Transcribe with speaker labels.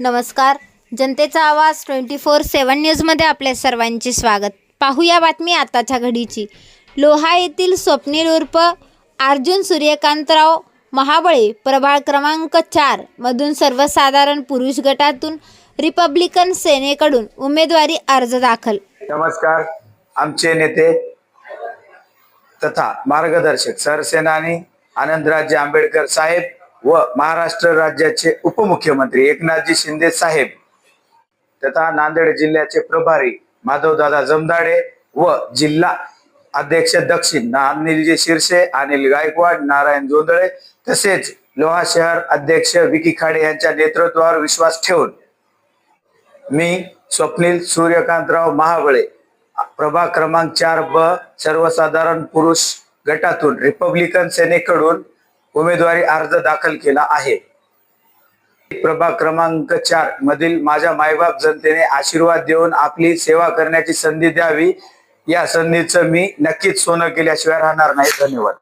Speaker 1: नमस्कार. जनतेचा आवाज ट्वेंटी फोर सेवन न्यूजमध्ये आपल्या सर्वांचे स्वागत. पाहूया बातमी आताच्या घडीची. लोहा येथील स्वप्नील उर्फ अर्जुन सूर्यकांतराव महाबळे प्रभाग क्रमांक चार मधून सर्वसाधारण पुरुष गटातून रिपब्लिकन सेनेकडून उमेदवारी अर्ज दाखल.
Speaker 2: नमस्कार. आमचे नेते तथा मार्गदर्शक सरसेनानी आनंदराजे आंबेडकर साहेब व महाराष्ट्र राज्याचे उपमुख्यमंत्री एकनाथजी शिंदे साहेब तथा नांदेड जिल्ह्याचे प्रभारी माधवदादा जमदाडे व जिल्हा अध्यक्ष दक्षिण अनिलजी शिरसे अनिल गायकवाड नारायण जोंधळे तसेच लोहा शहर अध्यक्ष विकी खाडे यांच्या नेतृत्वावर विश्वास ठेवून मी स्वप्नील सूर्यकांतराव महाबळे प्रभाग क्रमांक चार ब सर्वसाधारण पुरुष गटातून रिपब्लिकन सेनेकडून उमेदवारी अर्ज दाखल केला आहे. प्रभाग क्रमांक चार मधील माझ्या मायबाप जनतेने आशीर्वाद देऊन आपली सेवा करण्याची संधी द्यावी. या संधीचं मी नक्कीच सोनं केल्याशिवाय राहणार नाही. धन्यवाद.